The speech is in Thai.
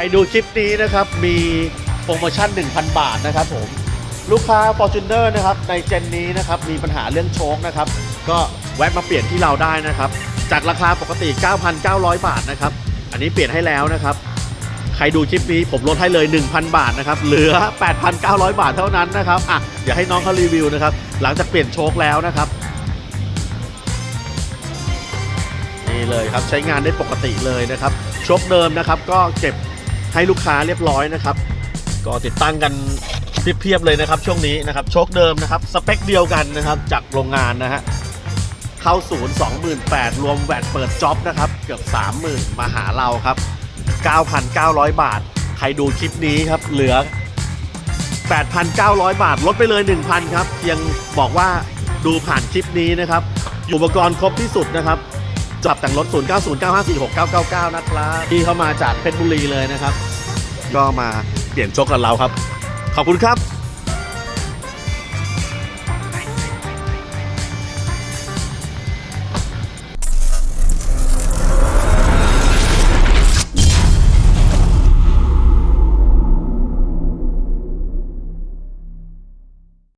ใครดูคลิปนี้นะครับ มีโปรโมชั่น 1,000 บาทนะครับผมลูกค้า Fortuner นะครับในเจนนี้นะครับมีปัญหาเรื่องโชคนะครับ ก็แวะมาเปลี่ยนที่เราได้นะครับ จากราคาปกติ 9,900 บาทนะครับ อันนี้เปลี่ยนให้แล้วนะครับ ใครดูคลิปนี้ผมลดให้เลย 1,000 บาทนะครับเหลือ 8,900 บาทเท่านั้นนะครับอะเดี๋ยวให้น้องเขารีวิวนะครับ หลังจากเปลี่ยนโชคแล้วนะครับนี่เลยครับใช้งานได้ปกติเลยนะครับโชคเดิมนะครับ ก็เก็บ ให้ลูกค้าเรียบร้อยนะครับ ก็ติดตั้งกันเพียบๆเลยนะครับ ช่วงนี้นะครับโชคเดิมนะครับ สเปคเดียวกันนะครับจากโรงงานนะฮะเข้าศูนย์28,000รวมแวดเปิดจ็อบนะครับเกือบ 30,000 มาหาเราครับ 9,900 บาท ใครดูคลิปนี้ครับเหลือ 8,900 บาท ลดไปเลย 1,000 ครับเพียงบอกว่าดูผ่านคลิปนี้นะครับ อุปกรณ์ครบที่สุดนะครับ จับแต่งรถ 0909546999 นะครับที่เข้ามาจากเพชรบุรีเลยนะครับ ก็มาเปลี่ยนโชคกับเราครับ ขอบคุณครับ